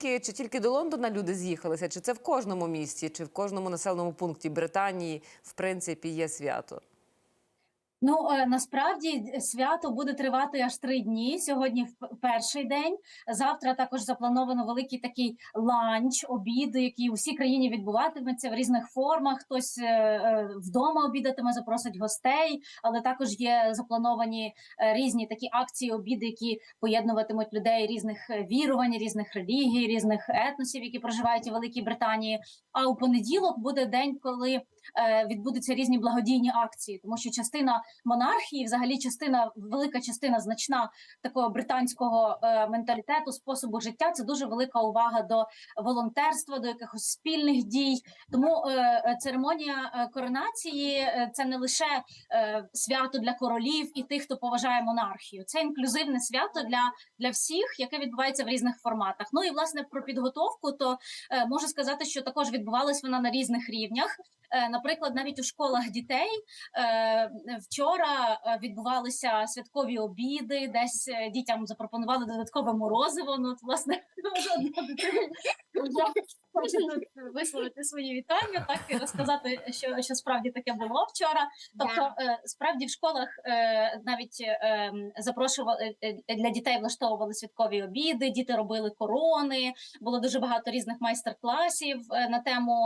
Чи тільки до Лондона люди з'їхалися? Чи це в кожному місті, чи в кожному населеному пункті Британії в принципі є свято? Ну е, насправді свято буде тривати аж три дні. Сьогодні перший день. Завтра також заплановано великий такий ланч, обід, який у всій країні відбуватиметься в різних формах. Хтось е, е, вдома обідатиме, запросить гостей, але також є заплановані е, різні такі акції, обіди, які поєднуватимуть людей різних е, вірувань, різних релігій, різних етносів, які проживають у Великій Британії. А у понеділок буде день, коли е, відбудуться різні благодійні акції, тому що частина монархії, взагалі, частина велика частина значна такого британського е, менталітету, способу життя. Це дуже велика увага до волонтерства, до якихось спільних дій. Тому е, е, церемонія е, коронації е, це не лише е, свято для королів і тих, хто поважає монархію. Це інклюзивне свято для, для всіх, яке відбувається в різних форматах. Ну і власне про підготовку, то е, можу сказати, що також відбувалась вона на різних рівнях. Е, Наприклад, навіть у школах дітей е, вчора е, відбувалися святкові обіди, десь дітям запропонували додаткове морозиво. Ну, от, власне, одна дитина хоче тут висловити свої вітання, так і розказати, що, що справді таке було вчора. Тобто, справді в школах навіть запрошували для дітей влаштовували святкові обіди, діти робили корони. Було дуже багато різних майстер-класів на тему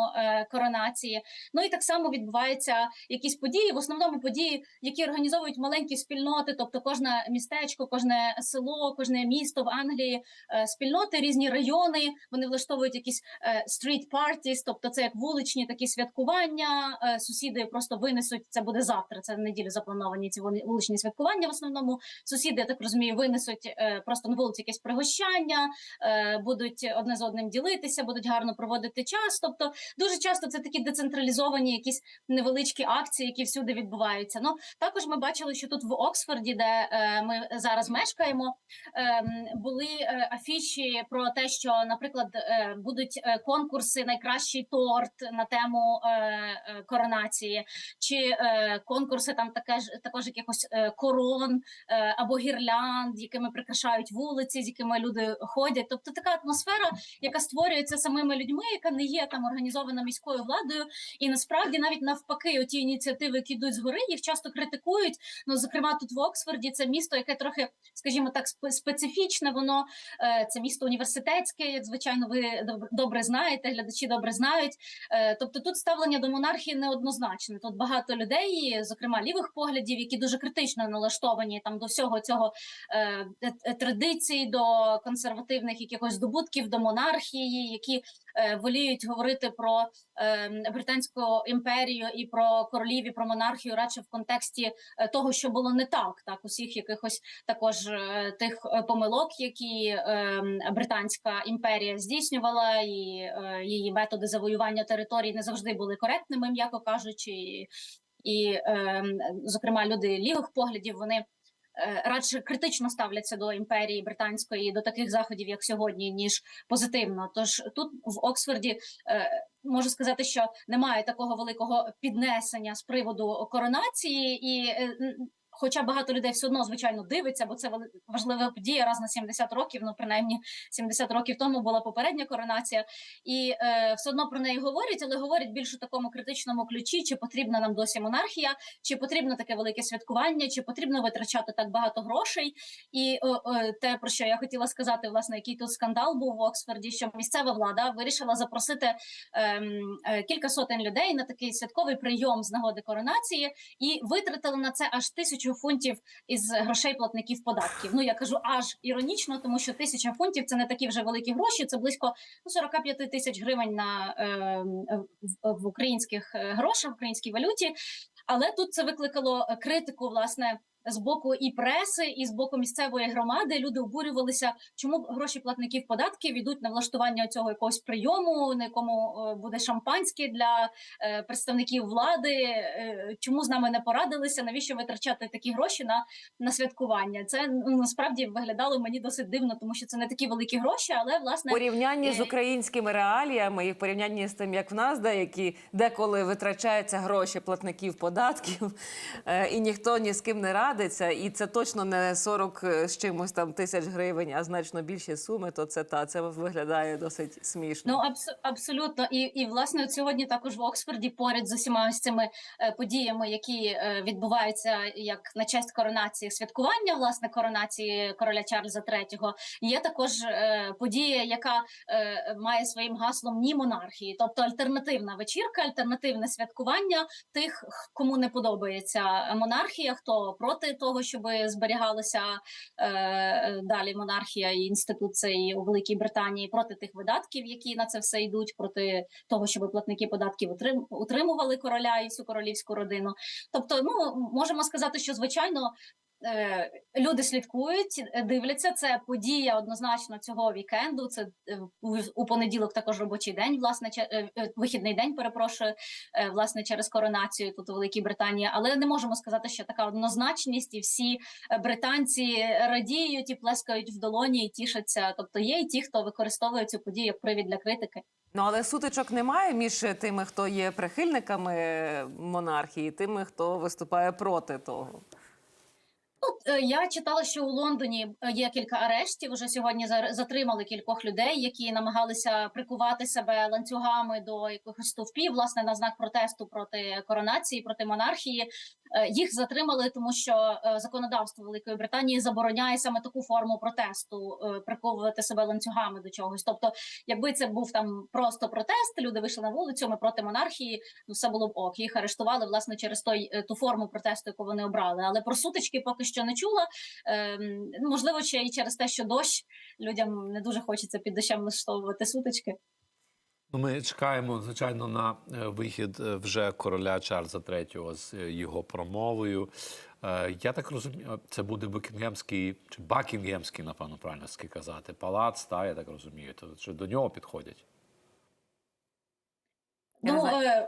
коронації. Ну і так само відбуваються якісь події, в основному події, які організовують маленькі спільноти, тобто кожне містечко, кожне село, кожне місто в Англії, е, спільноти, різні райони. Вони влаштовують якісь е, street parties, тобто це як вуличні такі святкування. Е, Сусіди просто винесуть це буде завтра. Це в неділю заплановані ці вули- вуличні святкування. В основному сусіди, я так розумію, винесуть е, просто на вулиці якесь пригощання, е, будуть одне з одним ділитися, будуть гарно проводити час. Тобто, дуже часто це такі децентралізовані якісь невеличкі акції, які всюди відбуваються. Ну також ми бачили, що тут в Оксфорді, де е, ми зараз мешкаємо, ем, були е, афіші про те, що, наприклад, е, будуть е, конкурси найкращий торт на тему е, е, коронації, чи е, конкурси там таке ж також якихось е, корон е, або гірлянд, якими прикрашають вулиці, з якими люди ходять. Тобто така атмосфера, яка створюється самими людьми, яка не є там організована міською владою, і насправді навіть навпаки, оті ініціативи, які йдуть згори, їх часто критикують. Ну, зокрема, тут в Оксфорді це місто, яке трохи, скажімо так, спе- специфічне. Воно е, це місто університетське, як звичайно, ви доб- добре знаєте, глядачі добре знають. Е, тобто тут ставлення до монархії неоднозначне. Тут багато людей, зокрема лівих поглядів, які дуже критично налаштовані там до всього цього е, традицій, до консервативних якихось здобутків, до монархії, які воліють говорити про е, британську імперію і про королів, і про монархію, радше в контексті е, того, що було не так, так усіх якихось також е, тих е, помилок, які е, британська імперія здійснювала, і е, її методи завоювання територій не завжди були коректними, м'яко кажучи. І, е, зокрема, люди лівих поглядів вони е, радше критично ставляться до імперії британської до таких заходів, як сьогодні, ніж позитивно. Тож тут в Оксфорді е, можу сказати, що немає такого великого піднесення з приводу коронації і. Е, Хоча багато людей все одно звичайно дивиться, бо це важлива подія раз на 70 років. Ну принаймні 70 років тому була попередня коронація, і е, все одно про неї говорять, але говорять більш у такому критичному ключі: чи потрібна нам досі монархія, чи потрібно таке велике святкування, чи потрібно витрачати так багато грошей. І о, о, те, про що я хотіла сказати, власне, який тут скандал був в Оксфорді, що місцева влада вирішила запросити ем, е, кілька сотень людей на такий святковий прийом з нагоди коронації, і витратили на це аж тисячу фунтів із грошей платників податків. Ну я кажу аж іронічно, тому що тисяча фунтів це не такі вже великі гроші. Це близько ну, 45 тисяч гривень на е, в, в українських е, грошах, в українській валюті. Але тут це викликало е, критику, власне. З боку і преси, і з боку місцевої громади люди обурювалися, чому гроші платників податків йдуть на влаштування цього якогось прийому, на якому е, буде шампанське для е, представників влади. Е, чому з нами не порадилися? Навіщо витрачати такі гроші на, на святкування? Це ну, насправді виглядало мені досить дивно, тому що це не такі великі гроші, але власне порівнянні з українськими реаліями і в порівнянні з тим, як в нас деякі деколи витрачаються гроші платників податків, і ніхто ні з ким не радить. Знарядиться, і це точно не 40 з чимось там тисяч гривень, а значно більші суми, то це та це виглядає досить смішно. Ну абс- абсолютно, і, і власне сьогодні також в Оксфорді поряд з усіма ось цими е, подіями, які е, відбуваються як на честь коронації святкування, власне, коронації короля Чарльза III, є також е, подія, яка е, має своїм гаслом ні монархії, тобто альтернативна вечірка, альтернативне святкування тих, кому не подобається монархія, хто проти того, щоб зберігалася е, далі монархія і інституції у Великій Британії проти тих видатків, які на це все йдуть, проти того, щоб платники податків утрим- утримували короля і всю королівську родину. Тобто, ну можемо сказати, що звичайно. Е, Люди слідкують, е, дивляться. Це подія однозначно цього вікенду. Це е, у- понеділок також робочий день, власне, вихідний день. Перепрошую, власне, через коронацію тут у Великій Британії. Але не можемо сказати, що така однозначність, і всі британці радіють і плескають в долоні і тішаться. Тобто є і ті, хто використовує цю подію як привід для критики. Ну але сутичок немає між тими, хто є прихильниками монархії, і тими, хто виступає проти того. Е, я читала, що у Лондоні е, є кілька арештів. Уже сьогодні затримали кількох людей, які намагалися прикувати себе ланцюгами до якихось стовпів, власне, на знак протесту проти коронації, проти монархії. Е, Їх затримали, тому що е, законодавство Великої Британії забороняє саме таку форму протесту е, приковувати себе ланцюгами до чогось. Тобто, якби це був там просто протест, люди вийшли на вулицю, ми проти монархії, ну все було б ок. Їх арештували власне через той ту форму протесту, яку вони обрали. Але про сутички поки що не чула. Ем, можливо, ще і через те, що дощ людям не дуже хочеться під дощем влаштовувати сутички. Ну, ми чекаємо, звичайно, на е, вихід е, вже короля Чарльза III з е, його промовою. Я так розумію, це буде Букінгемський чи Бакінгемський, напевно, правильно ски казати, палац, та я так розумію. То що до нього підходять. Ну знаю.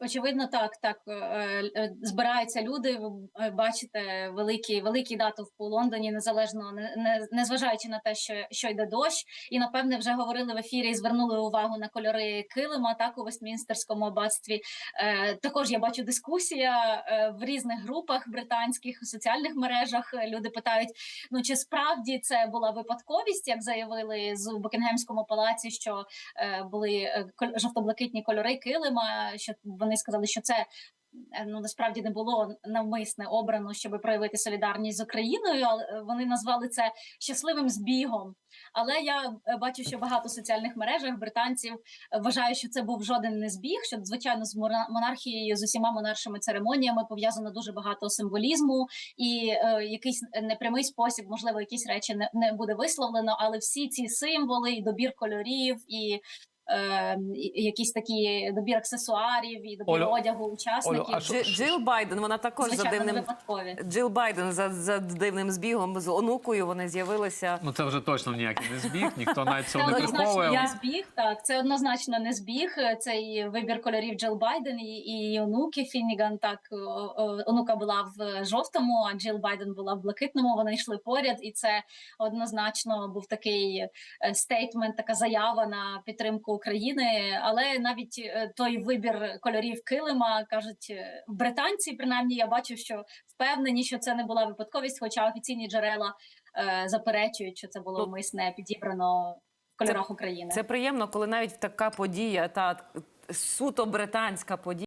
Е, очев... очевидно, так, так е, е, збираються люди. Ви е, бачите великі, великі дати в Лондоні, незалежно не, не незважаючи на те, що, що йде дощ, і напевне вже говорили в ефірі і звернули увагу на кольори килима, так у Вестмінстерському аббатстві. Е, також я бачу дискусія е, в різних групах британських у соціальних мережах. Е, Люди питають: ну чи справді це була випадковість, як заявили з Букінгемському палаці, що е, були е, жовто-блакитні кольори килима. Що вони сказали, що це е, ну насправді не було навмисне обрано, щоб проявити солідарність з Україною. Але е, вони назвали це щасливим збігом. Але я е, бачу, що багато соціальних мережах британців вважають, що це був жоден не збіг. Що звичайно з монархією з усіма монаршими церемоніями пов'язано дуже багато символізму, і е, якийсь непрямий спосіб, можливо, якісь речі не, не буде висловлено, але всі ці символи, і добір кольорів, і е, якісь такі добір аксесуарів, і добір Олю, одягу учасників. а що- Джи- Джил Байден, вона також за звичайно, дивним випадкові. Джил Байден за, за дивним збігом з онукою. Вони з'явилися. Ну це вже точно ніякий не збіг, ніхто навіть цього не приховує. не збіг. Так, це однозначно не збіг. Цей вибір кольорів Джил Байден і, і онуки Фінніган. Так о- о, онука була в жовтому, а Джил Байден була в блакитному. Вони йшли поряд, і це однозначно був такий е, стейтмент, така заява на підтримку України. Але навіть е, той вибір кольорів килима кажуть е, британці, принаймні я бачу, що впевнені, що це не була випадковість, хоча офіційні джерела е, заперечують, що це було мисне підібрано в кольорах України. Це приємно, коли навіть така подія, та суто британська подія.